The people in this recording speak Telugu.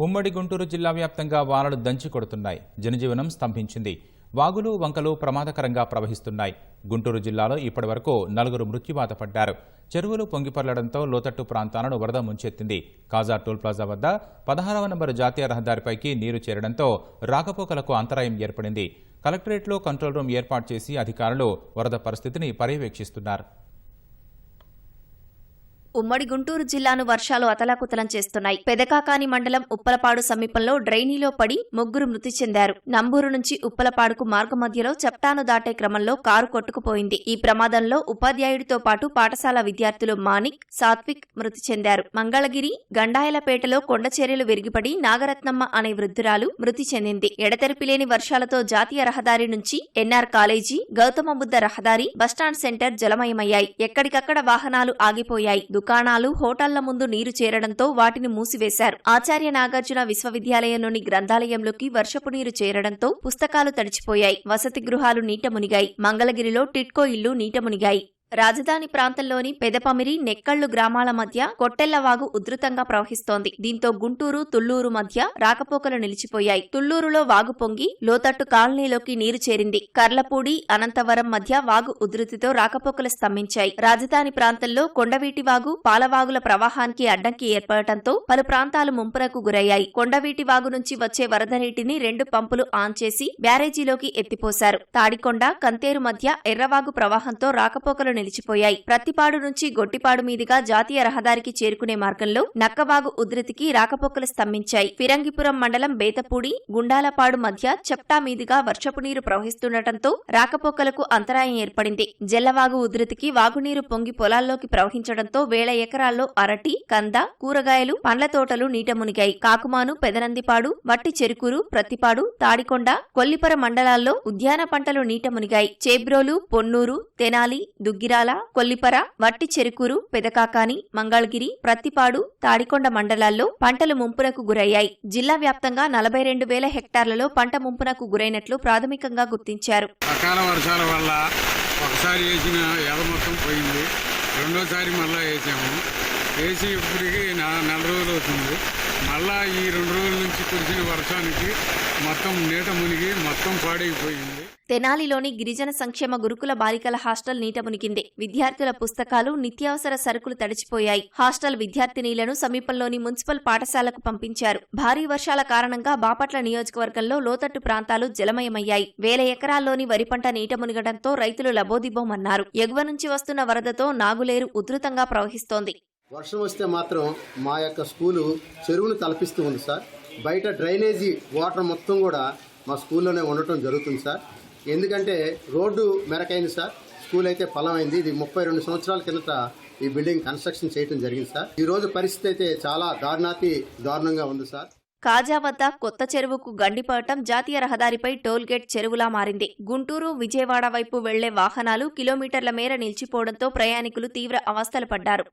ఉమ్మడి గుంటూరు జిల్లా వ్యాప్తంగా వానలు దంచి కొడుతున్నాయి. జనజీవనం స్తంభించింది. వాగులు వంకలు ప్రమాదకరంగా ప్రవహిస్తున్నాయి. గుంటూరు జిల్లాలో ఇప్పటివరకు నలుగురు మృత్యువాత పడ్డారు. చెరువులు పొంగిపర్లడంతో లోతట్టు ప్రాంతాలను వరద ముంచెత్తింది. కాజా టోల్ ప్లాజా వద్ద పదహారవ నంబరు జాతీయ రహదారిపైకి నీరు చేరడంతో రాకపోకలకు అంతరాయం ఏర్పడింది. కలెక్టరేట్లో కంట్రోల్ రూమ్ ఏర్పాటు చేసి అధికారులు వరద పరిస్థితిని పర్యవేక్షిస్తున్నారు. ఉమ్మడి గుంటూరు జిల్లాను వర్షాలు అతలాకుతలం చేస్తున్నాయి. పెదకాకాని మండలం ఉప్పలపాడు సమీపంలో డ్రైనీలో పడి ముగ్గురు మృతి చెందారు. నంబూరు నుంచి ఉప్పలపాడుకు మార్గ మధ్యలో చెప్టాను దాటే క్రమంలో కారు కొట్టుకుపోయింది. ఈ ప్రమాదంలో ఉపాధ్యాయుడితో పాటు పాఠశాల విద్యార్థులు మానిక్ సాత్విక్ మృతి చెందారు. మంగళగిరి గండాయలపేటలో కొండచర్యలు విరిగిపడి నాగరత్నమ్మ అనే వృద్ధురాలు మృతి చెందింది. ఎడతెరిపిలేని వర్షాలతో జాతీయ రహదారి నుంచి ఎన్ఆర్ కాలేజీ గౌతమ బుద్ధ రహదారి బస్టాండ్ సెంటర్ జలమయమయ్యాయి. ఎక్కడికక్కడ వాహనాలు ఆగిపోయాయి. దుకాణాలు హోటళ్ళ ముందు నీరు చేరడంతో వాటిని మూసివేశారు. ఆచార్య నాగార్జున విశ్వవిద్యాలయంలోని గ్రంథాలయంలోకి వర్షపు నీరు చేరడంతో పుస్తకాలు తడిచిపోయాయి. వసతి గృహాలు నీట మునిగాయి. మంగళగిరిలో టిట్కో ఇల్లు నీట మునిగాయి. రాజధాని ప్రాంతంలోని పెదపమిరి నెక్కళ్ళు గ్రామాల మధ్య కొట్టెల్లవాగు ఉధృతంగా ప్రవహిస్తోంది. దీంతో గుంటూరు తుళ్ళూరు మధ్య రాకపోకలు నిలిచిపోయాయి. తుళ్ళూరులో వాగు పొంగి లోతట్టు కాలనీలోకి నీరు చేరింది. కర్లపూడి అనంతవరం మధ్య వాగు ఉధృతితో రాకపోకలు స్తంభించాయి. రాజధాని ప్రాంతంలో కొండవీటి వాగు పాలవాగుల ప్రవాహానికి అడ్డంకి ఏర్పడటంతో పలు ప్రాంతాలు ముంపునకు గురయ్యాయి. కొండవీటి వాగు నుంచి వచ్చే వరద నీటిని రెండు పంపులు ఆన్ చేసి బ్యారేజీలోకి ఎత్తిపోశారు. తాడికొండ కంతేరు మధ్య ఎర్రవాగు ప్రవాహంతో రాకపోకలు నిలిచిపోయాయి. ప్రత్తిపాడు నుంచి గొట్టిపాడు మీదుగా జాతీయ రహదారికి చేరుకునే మార్గంలో నక్కవాగు ఉధృతికి రాకపోకలు స్తంభించాయి. ఫిరంగిపురం మండలం బేతపూడి గుండాలపాడు మధ్య చెప్టా మీదుగా వర్షపు నీరు ప్రవహిస్తుండటంతో రాకపోకలకు అంతరాయం ఏర్పడింది. జల్లవాగు ఉధృతికి వాగునీరు పొంగి పొలాల్లోకి ప్రవహించడంతో వేల ఎకరాల్లో అరటి కంద కూరగాయలు పండ్ల తోటలు నీట మునిగాయి. కాకుమాను పెదనందిపాడు వట్టి చెరుకూరు ప్రత్తిపాడు తాడికొండ కొల్లిపర మండలాల్లో ఉద్యాన పంటలు నీట మునిగాయి. చేబ్రోలు పొన్నూరు తెనాలి దుగ్గిరాల కొల్లిపర వట్టి చెరుకూరు పెదకాకాని మంగళగిరి ప్రత్తిపాడు తాడికొండ మండలాల్లో పంటలు ముంపునకు గురయ్యాయి. జిల్లా వ్యాప్తంగా నలభై రెండు వేల హెక్టార్లలో పంట ముంపునకు గురైనట్లు ప్రాథమికంగా గుర్తించారు. అకాల వర్షాల వల్ల ఒకసారి వేసిన ఎద మొత్తం పోయింది. రెండోసారి మళ్ళా వేసాము. వేసి ఇప్పటికీ నెల రోజులు అవుతుంది. మళ్ళా ఈ రెండు రోజుల నుంచి కురిసిన వర్షానికి మొత్తం నీట మునిగి మొత్తం పాడైపోయింది. తెనాలిలోని గిరిజన సంక్షేమ గురుకుల బాలికల హాస్టల్ నీట మునిగింది. విద్యార్థుల పుస్తకాలు నిత్యావసర సరుకులు తడిచిపోయాయి. హాస్టల్ విద్యార్థినీలను సమీపంలోని మున్సిపల్ పాఠశాలకు పంపించారు. భారీ వర్షాల కారణంగా బాపట్ల నియోజకవర్గంలో లోతట్టు ప్రాంతాలు జలమయమయ్యాయి. వేల ఎకరాల్లోని వరి పంట నీట మునిగడంతో రైతులు లబోదిబోమన్నారు. ఎగువ నుంచి వస్తున్న వరదతో నాగులేరు ఉధృతంగా ప్రవహిస్తోంది. వర్షం వస్తే మాత్రం మా యొక్క స్కూలు చెరువును తలపిస్తూ ఉంది సార్. బయట డ్రైనేజీ వాటర్ మొత్తం కూడా మా స్కూల్లోనే ఉండటం జరుగుతుంది సార్. ఎందుకంటే రోడ్డు మెరకైంది సార్. స్కూల్ అయితే ఫలమైంది ఇది ముప్పై రెండు సంవత్సరాల కిందట ఈ బిల్డింగ్ కన్స్ట్రక్షన్ చేయడం జరిగింది సార్. ఈ రోజు పరిస్థితి అయితే చాలా దారుణాతి దారుణంగా ఉంది సార్. కాజా వద్ద కొత్త చెరువుకు గండిపడటం జాతీయ రహదారిపై టోల్గేట్ చెరువులా మారింది. గుంటూరు విజయవాడ వైపు వెళ్ళే వాహనాలు కిలోమీటర్ల మేర నిలిచిపోవడంతో ప్రయాణికులు తీవ్ర అవస్థలు పడ్డారు.